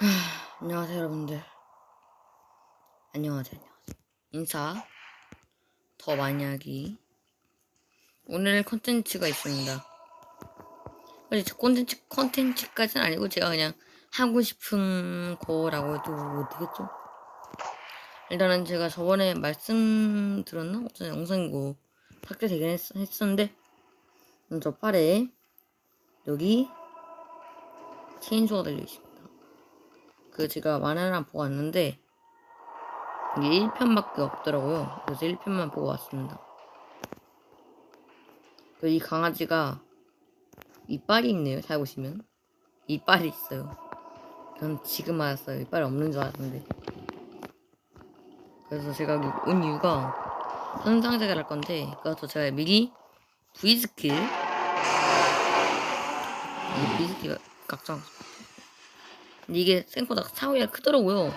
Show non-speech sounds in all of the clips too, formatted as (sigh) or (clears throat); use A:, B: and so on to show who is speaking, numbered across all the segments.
A: 안녕하세요 여러분들. 안녕하세요 안녕하세요. 인사 더 많이 하기. 오늘 컨텐츠가 있습니다. 사실 컨텐츠 컨텐츠까지는 아니고 제가 그냥 하고 싶은 거라고 해도 뭐 되겠죠? 일단은 제가 저번에 말씀드렸나? 어떤 영상이고 삭제되긴 했, 했었는데 저 팔에 여기 체인소가 달려 있습니다. 그 제가 만화를 보고 왔는데 이게 1편밖에 없더라고요. 그래서 1편만 보고 왔습니다. 그이 강아지가 이빨이 있네요. 잘 보시면 이빨이 있어요. 전 지금 알았어요. 이빨이 없는 줄 알았는데. 그래서 제가 여기 온 이유가 현상제가 할 건데 그래서 제가 미리 V스킬 이 V스킬 각장 근데 이게 생각보다 사고가 크더라고요.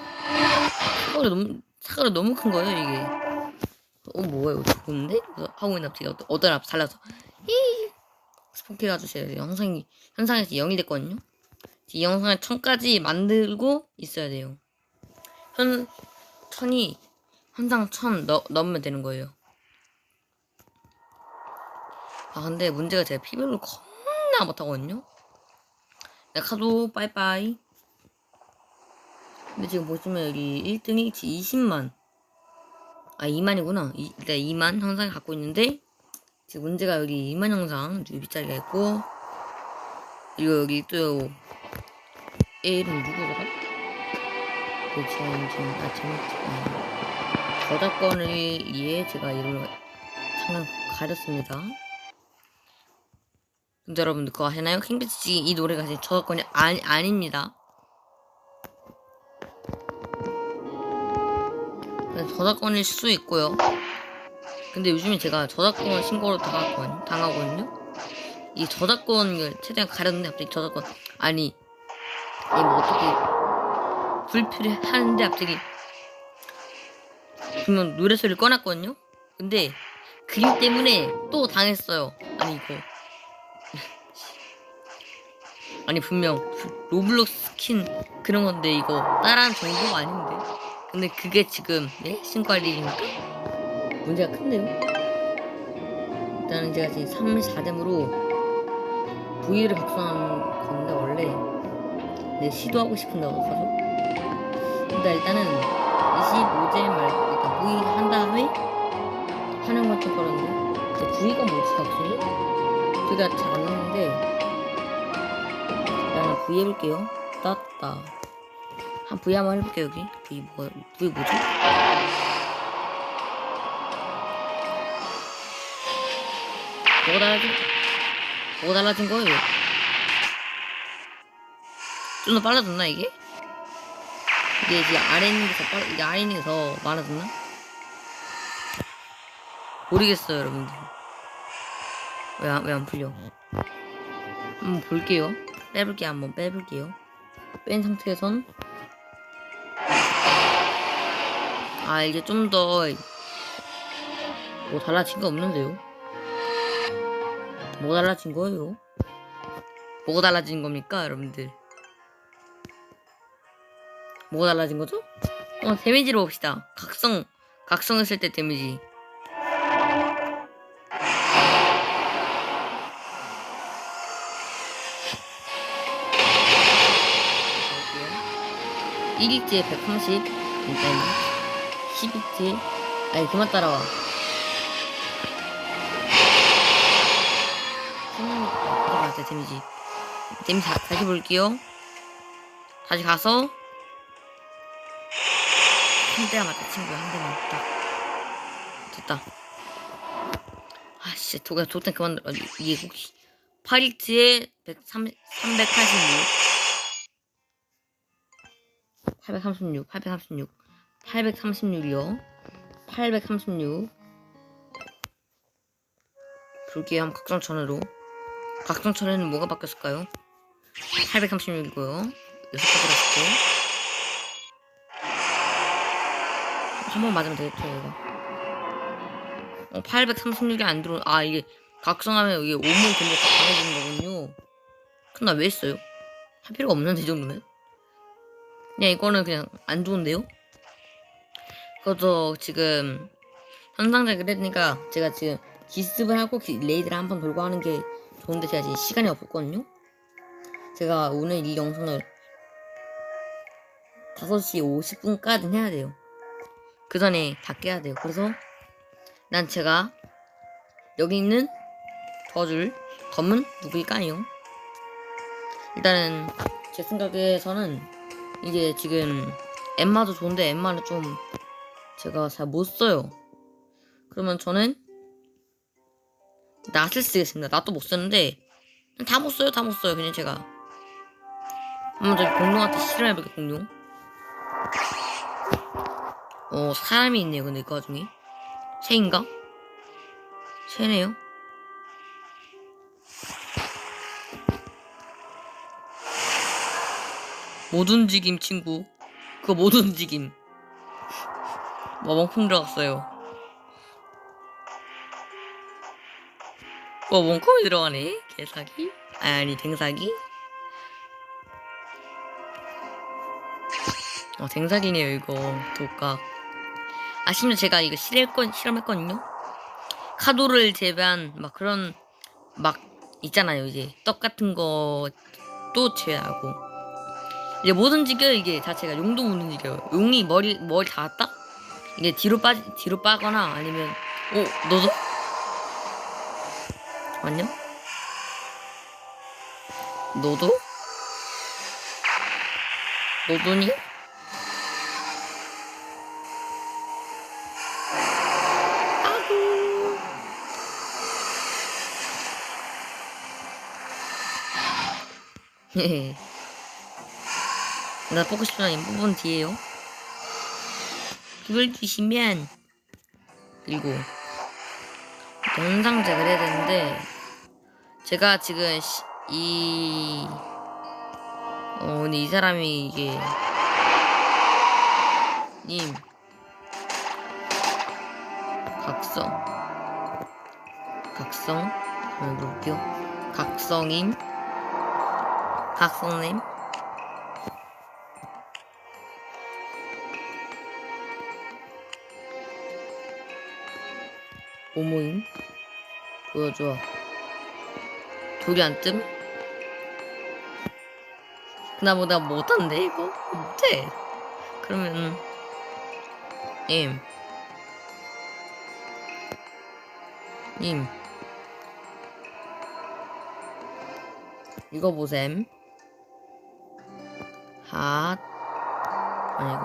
A: 사고가 너무 사고가 너무 큰 거예요 이게. 어 뭐야 이거 좋은데? 하고 있는 갑자기 어떤 앞 살려서 히 스포키가 주세요. 영상이 현상에서 0이 됐거든요. 이 영상을 1000까지 만들고 있어야 돼요. 현 천이 현상 1000 넣, 넣으면 되는 거예요. 아 근데 문제가 제가 피부를 겁나 못하거든요. 네, 카도 빠이빠이. 근데 지금 보시면 여기 1등이 20만. 아, 2만이구나. 이, 일단 2만 형상을 갖고 있는데, 지금 문제가 여기 2만 형상, 유비짜리가 있고, 그리고 여기 또, 얘 이름 누구더라? 그, 지금, 지금, 아, 재밌지. 저작권을 위해 제가 이름을 잠깐 가렸습니다. 근데 여러분들 그거 아시나요? 킹비치 이 노래가 지금 저작권이 아니, 아닙니다. 저작권일 수 있고요. 근데 요즘에 제가 저작권 신고를 당하거든요. 당하거든요. 이 저작권을 최대한 가렸는데 갑자기 저작권 아니 이게 뭐 어떻게 불필요 하는데 갑자기 분명 노래 소리를 꺼놨거든요. 근데 그림 때문에 또 당했어요. 아니 이거 (laughs) 아니 분명 로블록스 스킨 그런 건데 이거 따라한 정도가 아닌데 근데 그게 지금 예? 신고할 일입니까? 문제가 큰데요? 일단은 제가 지금 34댐으로 V를 각성한 건데 원래 네, 시도하고 싶은다고 하죠 근데 일단은 25잼 말고 일단 V 한 다음에 하는 것좀 그런데 V가 뭐지 각성이? V가 잘 안 나오는데 일단 V 해볼게요. 땄다. 한 V 한번 해볼게요, 여기. V 뭐, V 뭐지? 뭐가 달라진, 뭐가 달라진 거예요? 좀 더 빨라졌나, 이게? 이게 이제 아래 있는 게더 빨라, 이게 아래 있는 게 더 많아졌나? 모르겠어요, 여러분들. 왜, 안- 왜 안 풀려? 한번 볼게요. 빼볼게요. 한번 빼볼게요. 뺀 상태에선 아 이게 좀더 뭐 달라진 거 없는데요? 뭐 달라진 거예요? 뭐가 달라진 겁니까, 여러분들? 뭐가 달라진 거죠? 어, 데미지로 봅시다. 각성, 각성했을 때 데미지. 1일째 130, 일단 10일째, 아니 그만 따라와. 16, 이거 맞아 데미지. 데미지 다, 다시 볼게요. 다시 가서 한 대만 맞다 친구야 한 대만 딱 됐다. 아씨 도가 도탄 그만 들어 이게 혹시 8일째에 130, 386 836, 836, 836이요. 836. 볼게요. 한번 각성천으로. 각성천에는 뭐가 바뀌었을까요? 836이고요. 6개 들었고. 한번 맞으면 되겠죠, 이거. 어, 836이 안 들어. 아, 이게 각성하면 이게 5문 근데 다 강해지는 거군요. 그럼 나 왜 했어요? 할 필요가 없는데, 이 정도면? 그냥 이거는 그냥 안 좋은데요? 그것도 지금 현상자 그랬으니까 제가 지금 기습을 하고 기- 레이드를 한 번 돌고 하는 게 좋은데 제가 지금 시간이 없었거든요. 제가 오늘 이 영상을 5시 50분까지 해야 돼요. 그 전에 다 깨야 돼요. 그래서 난 제가 여기 있는 도와줄 검은 누구일까요? 일단은 제 생각에서는 이게 지금 엠마도 좋은데 엠마는 좀 제가 잘 못 써요. 그러면 저는 낫을 쓰겠습니다. 낫도 못 쓰는데 다 못 써요. 다 못 써요. 그냥 제가 한번 저기 공룡한테 실험해볼게 공룡. 어 사람이 있네요. 근데 그 와중에 새인가? 새네요. 못 움직임 친구. 그거 못 (laughs) 움직임. 뭐 멍콩 들어갔어요. 뭐 멍콩이 들어가네. 개사기? 아니 댕사기? 어 댕사기네요 이거 독각. 아 심지어 제가 이거 실했건 실험했거든요. 카도를 제외한 막 그런 막 있잖아요 이제 떡 같은 것도 제외하고 이제 못 움직여 이게 자체가 용도 못 움직여요 용이 머리 머리 닿았다 이게 뒤로 빠 뒤로 빠거나 아니면 어 너도? 잠깐요 너도? 너도니? (laughs) 나 뽑고 싶은 이 부분 뒤에요. 그걸 주시면 그리고 동상 제거를 해야 되는데 제가 지금 시- 이 어, 근데 이 사람이 이게 님 각성. 각성? 한번 볼게요. 각성임 각성님 오모임. 보여줘. 돌이 안 뜸? 나보다 못한데 이거? 못해. 그러면 님. 님. 이거 보셈. 핫. 아니고.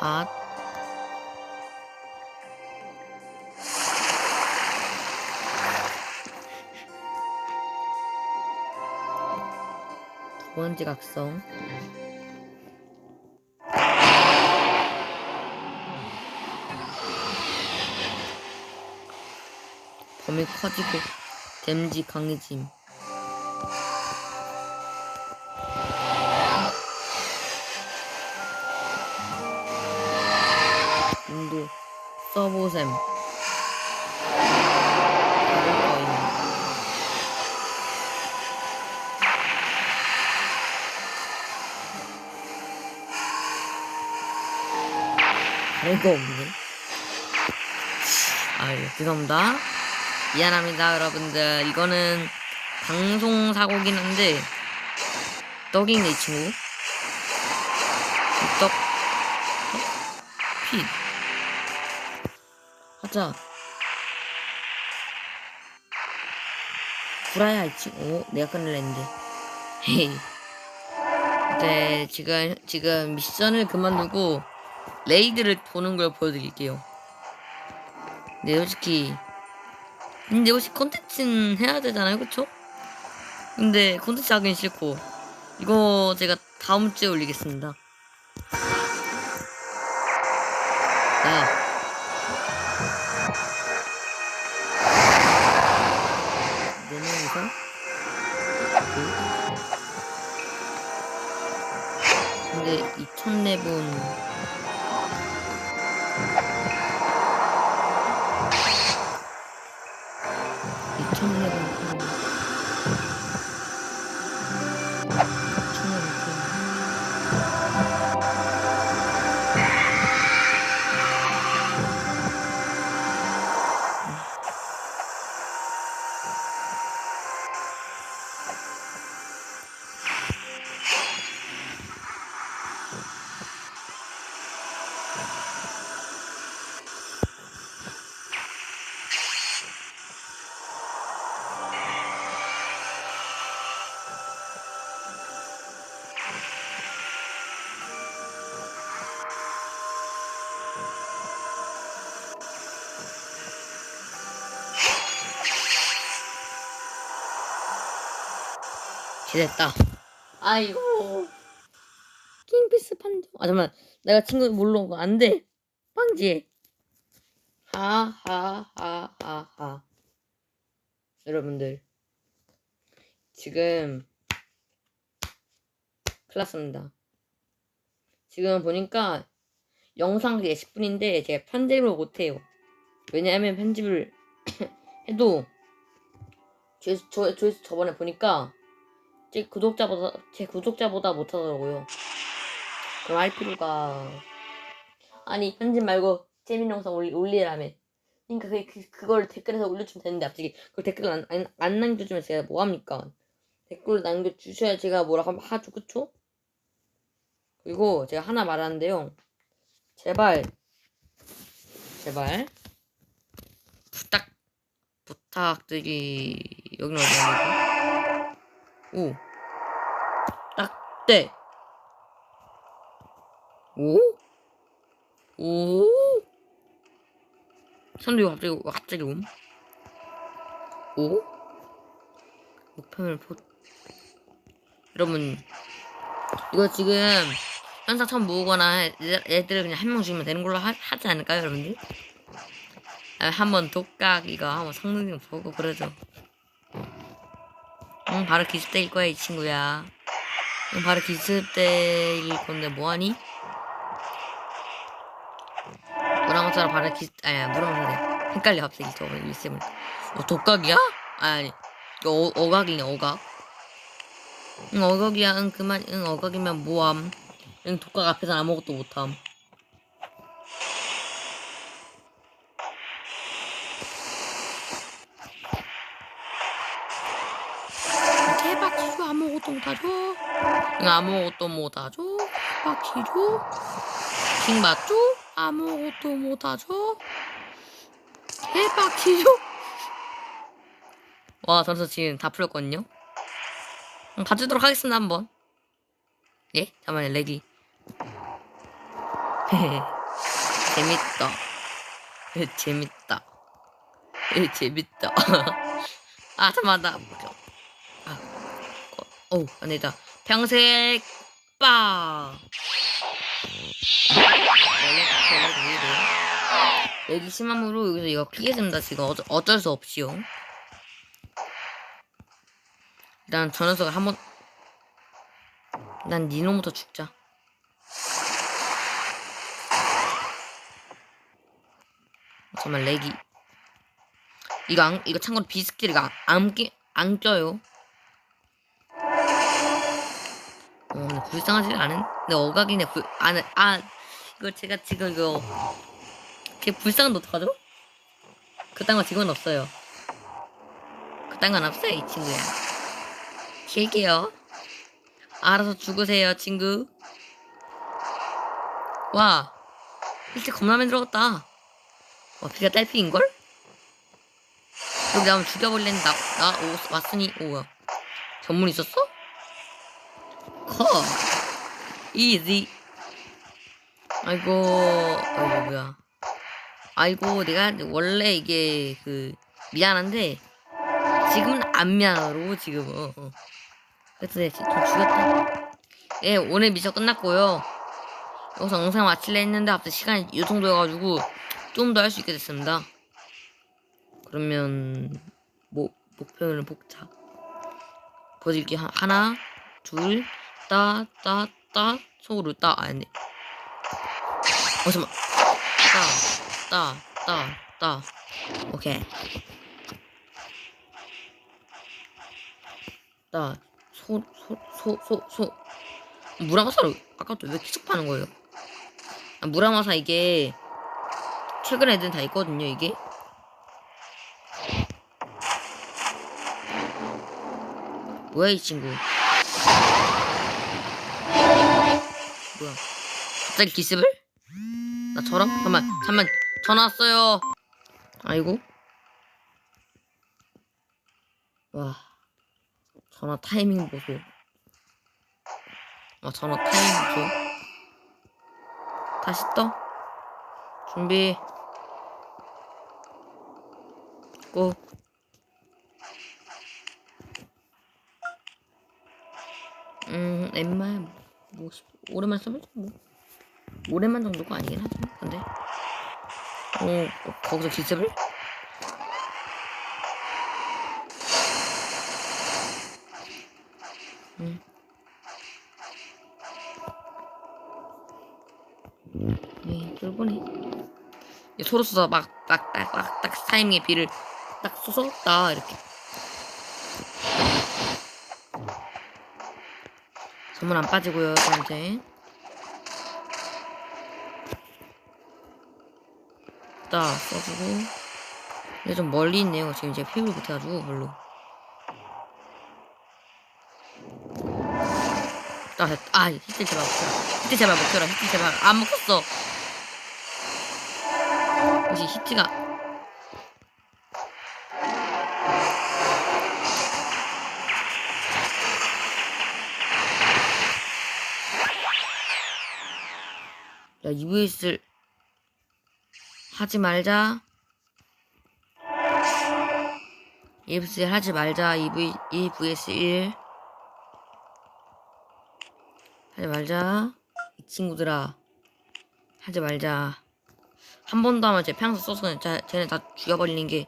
A: 핫 두 번째 각성. 범위 커지고 댐지 강해짐. 인도 써보셈 다른 거 없네. 아, 예, 죄송합니다. 미안합니다, 여러분들. 이거는 방송 사고긴 한데, 떡이네, 이 친구. 이 떡, 떡? 핏. 하자. 구라야, 이 친구. 오, 내가 끊을래 했는데. 헤이. 네, 지금, 지금 미션을 그만두고, 레이드를 보는 걸 보여드릴게요. 근데 솔직히 근데 혹시 콘텐츠는 해야 되잖아요 그쵸? 근데 콘텐츠 하긴 싫고 이거 제가 다음 주에 올리겠습니다. 야네 명이서 근데 2,000렙은 기됐다. 아이고. 킹피스 판정. 아, 잠깐만. 내가 친구 몰러 온거 안 돼. 방지해. 하하하하하. 여러분들. 지금 큰일 났습니다. 지금 보니까 영상 그게 10분인데 제가 편집을 못해요. 왜냐하면 편집을 (clears throat) 해도 조회수, 조, 조회수 저번에 보니까 제 구독자보다 제 구독자보다 못하더라고요. 그럼 할 필요가 아니 편집 말고 재밌는 영상 올리, 올리라며. 그러니까 그, 그 그걸 댓글에서 올려주면 되는데 갑자기 그걸 댓글 안, 안, 안 남겨주면 제가 뭐 합니까? 댓글 남겨주셔야 제가 뭐라고 하죠 그쵸? 그리고 제가 하나 말하는데요. 제발 제발 부탁 부탁드리 여기는 어디야? 오 딱대 오? 오? 사람들이 갑자기 갑자기 옴? 오? 목표를 보 여러분 이거 지금 현상 처음 모으거나 애들- 애들을 그냥 한 명 죽이면 되는 걸로 하, 하지 않을까요 여러분들? 아, 한번 독각 이거 한번 성능 좀 보고 그러죠 응 바로 기습대일 거야 이 친구야 응 바로 기습대일 건데 뭐하니? 무라마사랑 바로 기습 아니야 무라마사래 헷갈려 갑자기 저거 일셈을. 어 독각이야? 아니 어, 어각이네 어각. 응 어각이야. 응 그만 응 어각이면 뭐함? 응 독각 앞에서 아무것도 못함 대박 기주 응 아무것도 못하죠? 기주 킹 맞죠? 아무것도 못하죠? 대박 기주 (laughs) 와 점수 지금 다 풀렸거든요? 응, 가주도록 하겠습니다 한번. 예? 잠깐만요 렉이 (laughs) 재밌다. 예, (laughs) 재밌다. 예, 재밌다. 아 잠깐만 나 아, 어, 어 안되다. 평색 빠. 렉이 심함으로 여기서 이거 피겠습니다 지금. 어쩔, 어쩔 수 없이요. 일단 저 녀석을 한번 난 니놈부터 죽자. 정말 렉이. 이거 안, 이거 참고로 비스키를 안, 안, 끼- 안 껴요 어 근데 불쌍하지 않은? 근데 어각이네 불, 안, 아 이거 제가 지금 이거 제 불쌍한 어떡하죠? 그딴 거 지금 없어요 그딴 건 없어요 이 친구야 킬게요 알아서 죽으세요 친구 와 일찍 겁나 들어갔다 와 비가 딸피인걸? 여기 한번 죽여볼랬는데 나, 나 오, 왔으니 오 뭐야 전문 있었어? 커. 이지 아이고 아이고 뭐야. 아이고 내가 원래 이게 그 미안한데 지금은 안 미안하고 지금 어, 어. 그래서 내가 좀 죽였다. 예 오늘 미션 끝났고요. 여기서 영상 마칠래 했는데 갑자기 시간이 이 정도여가지고 좀 더 할 수 있게 됐습니다. 그러면 뭐 목표는 복잡. 버질기 하- 하나 둘 따 따 따 속으로 따 아니. 어 잠만. 따 따 따 따. 오케이. 따 소 소 소 소 소. 무라마사를 아까부터 왜 계속 파는 거예요? 아, 무라마사 이게 최근 애들은 다 있거든요 이게. 뭐야 이 친구 뭐야. 갑자기 기습을? 나처럼? 잠깐만 잠깐만. 전화 왔어요. 아이고. 와. 전화 타이밍 보소. 와 전화 타이밍 보소. 다시 떠? 준비. 고 엠마야 뭐 시- 오랜만에 써볼 뭐 오랜만 정도가 아니긴 하죠 근데 어, 어 거기서 기습을 음. 네, 쫄보네. 소로서 막딱딱딱딱 타이밍에 비를 딱 쏘서 나 이렇게 선물 안 빠지고요 저한테 딱 써주고 근데 좀 멀리 있네요 지금 제가 피부를 못해가지고 별로 아, 됐다. 아, 히트 제발 먹혀라. 히트 제발 먹혀라. 히트 제발. 안 먹혔어. 역시 히트가. 야, EVS를 하지 말자. EVS 하지 말자. EV, EVS 1. 하지 말자. 이 친구들아. 하지 말자. 한번더 하면 제 평소 써서 그냥 자, 쟤네 다 죽여버리는 게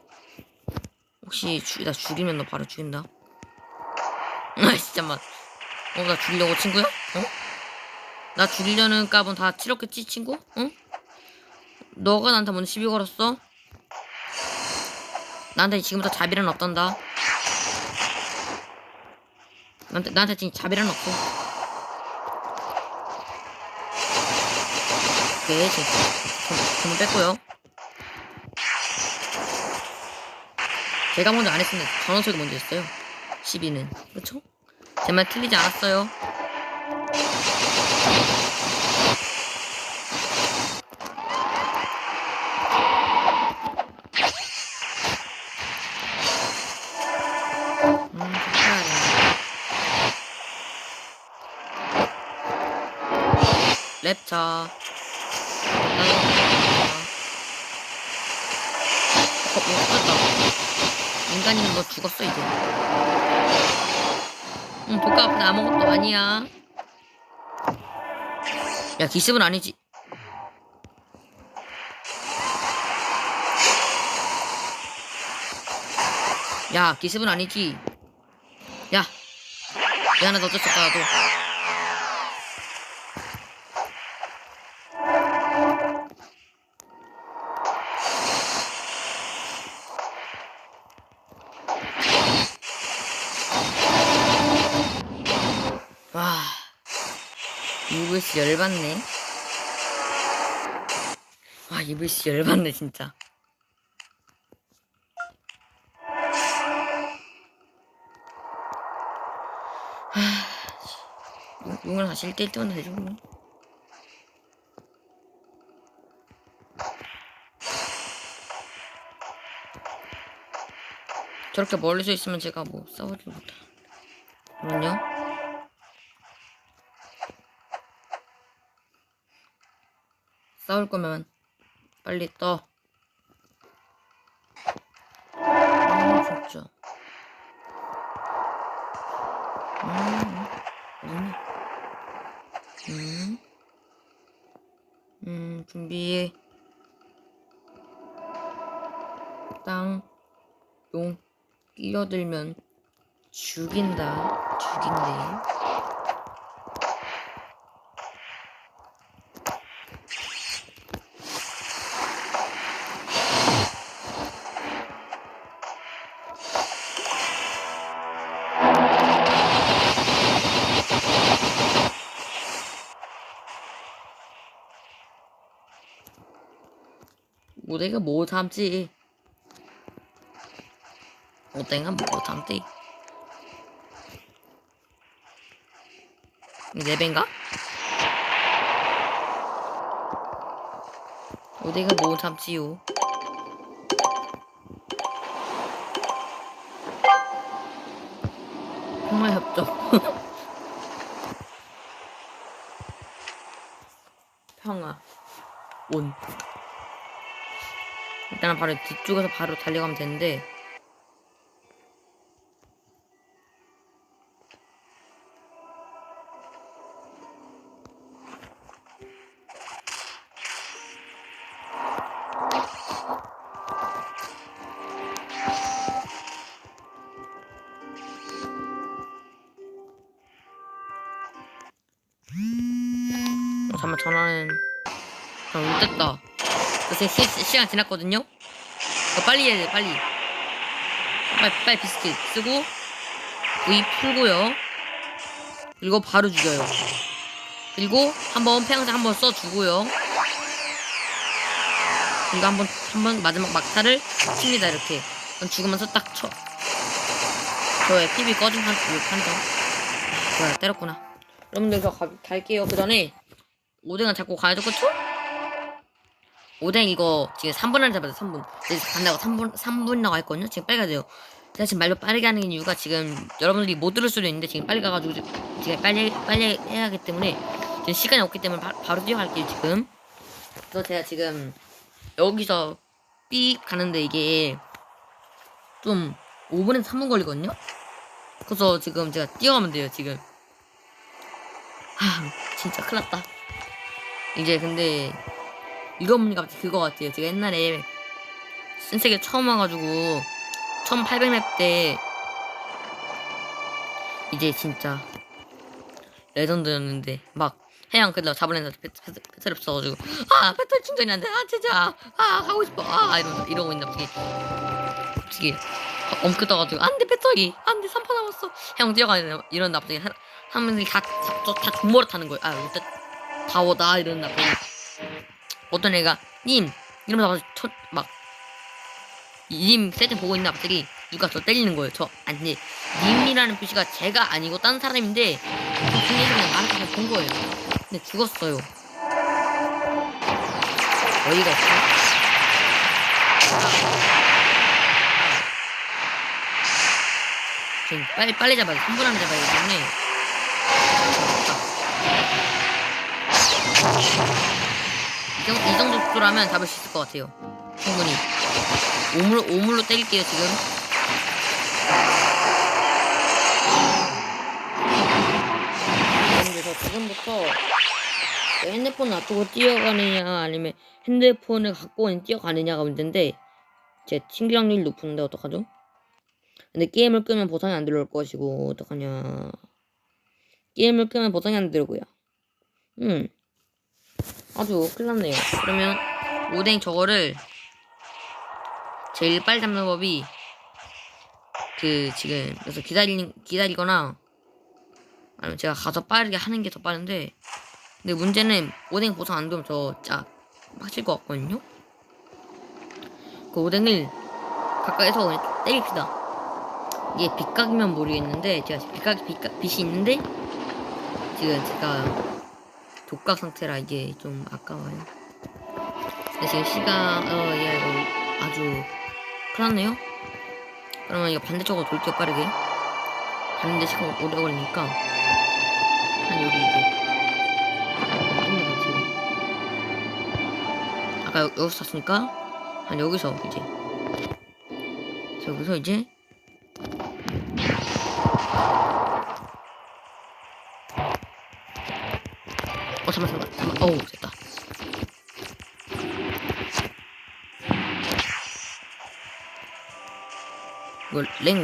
A: 혹시 죽, 나 죽이면 너 바로 죽인다. (laughs) 아 진짜 만. 어, 나 죽이려고 친구야? 어? 나 죽이려는 값은 다 치렀겠지 친구? 어? 너가 나한테 먼저 시비 걸었어? 나한테 지금부터 자비는 없단다. 나한테, 나한테 지금 자비는 없어. 오케이, 지금 돈 뺐고요. 제가 먼저 안 했으면 전원석이 먼저 했어요. 12는. 그쵸? 제말 틀리지 않았어요. 음, 좀 해야 돼. 랩차. 어, 이거 죽었다. 인간이면 너 죽었어, 이제. 응, 독가 앞에 아무것도 아니야. 야, 기습은 아니지. 야, 기습은 아니지. 야. 미안하다, 어쩔 수 없다, 나도. 와. UVC 열받네. 와, UVC 열받네, 진짜. 용을 다시 1대1 뜨면 되죠, 뭐. 저렇게 멀리서 있으면 제가 뭐 싸우지 못하. 그럼요. 싸울 거면 빨리 떠. 아, 진짜. 음, 어딨니? 음, 음, 준비해. 땅, 용, 끼어들면 죽인다. 죽인대. 뭐 내가 뭐 담지? 뭐 내가 뭐 담지? 네 배인가? 뭐 내가 뭐 담지요? 평화 협정. (laughs) 그러면 바로 뒤쪽에서 바로 달려가면 되는데. 잠깐만 전화는. 아, 못됐다. 시, 시, 시간 지났거든요? 이거 빨리 해야 돼 빨리 빨리 빨리 비스킷 쓰고 V 풀고요 그리고 바로 죽여요 그리고 한번 팽창 한번 써주고요 그리고 한번 한번 마지막 막타를 칩니다 이렇게 죽으면서 딱 쳐. 저의 TV 꺼진 한, 요 판정. 뭐야, 때렸구나. 여러분들 저 가, 갈게요. 그 전에 오뎅은 자꾸 가야죠, 그쵸? 오뎅 이거 지금 3분 안에 잡아요, 3분. 이제 간다고 3분, 3분 나가 있거든요? 지금 빨리 가야 돼요. 제가 지금 말로 빠르게 하는 이유가 지금 여러분들이 못 들을 수도 있는데 지금 빨리 가가지고 지금 빨리, 빨리 해야 하기 때문에 지금 시간이 없기 때문에 바, 바로 뛰어갈게요, 지금. 그래서 제가 지금 여기서 삐 가는데 이게 좀 5분에서 3분 걸리거든요? 그래서 지금 제가 뛰어가면 돼요, 지금. 하, 진짜 큰일 났다. 이제 근데, 이거 보니까 그거 같아요. 제가 옛날에 신세계 처음 와가지고, 1800맵 때, 이제 진짜, 레전드였는데, 막, 해양 그다 잡으려는 배터리 없어가지고, 아, 배터리 충전이 안 돼. 아, 진짜. 아, 가고 싶어. 아, 이러면서, 이러고 있는데, 갑자기. 갑자기 엄크 떠가지고 안돼 배터리 안돼 3파 남았어 형 뛰어가야 이런 나쁘게 하면서 다, 다, 다 존버를 타는 거예요 아 진짜 다워다 이런 나쁘게 어떤 애가 님! 이러면서 막님 세팅 보고 있나 갑자기 누가 저 때리는 거예요 저. 아니 님이라는 표시가 제가 아니고 딴 사람인데 그 중에서 그냥 나를 그냥 본 거예요. 근데 죽었어요. 어이가 없어. 지금 빨리 빨리 잡아야 돼. 3분 안에 잡아야 되기 때문에. 이 정도, 속도라면 잡을 수 있을 것 같아요. 충분히. 오물, 오물로 때릴게요, 지금. 그래서 지금부터 내 핸드폰을 놔두고 뛰어가느냐, 아니면 핸드폰을 갖고 뛰어가느냐가 문제인데, 제 친구랑률 높은데 어떡하죠? 근데 게임을 끄면 보상이 안 들어올 것이고 어떡하냐 게임을 끄면 보상이 안 들고요 음 아주 큰일 났네요. 그러면 오뎅 저거를 제일 빨리 잡는 법이 그 지금 그래서 기다리 기다리거나 아니면 제가 가서 빠르게 하는 게 더 빠른데 근데 문제는 오뎅 보상 안 들면 저짜 빡칠 것 같거든요? 그 오뎅을 가까이서 그냥 때립시다. 이게 빗각이면 모르겠는데 제가 빗각 빗각 빛이 있는데 지금 제가 독각 상태라 이게 좀 아까워요. 지금 시간 어 예 어, 아주 큰일 났네요. 그러면 이거 반대쪽으로 돌게요 빠르게. 가는데 시간 오래 걸리니까 한 여기 이제 지금 아까 여, 기서 샀으니까 한 여기서 이제 여기서 이제 이거 랭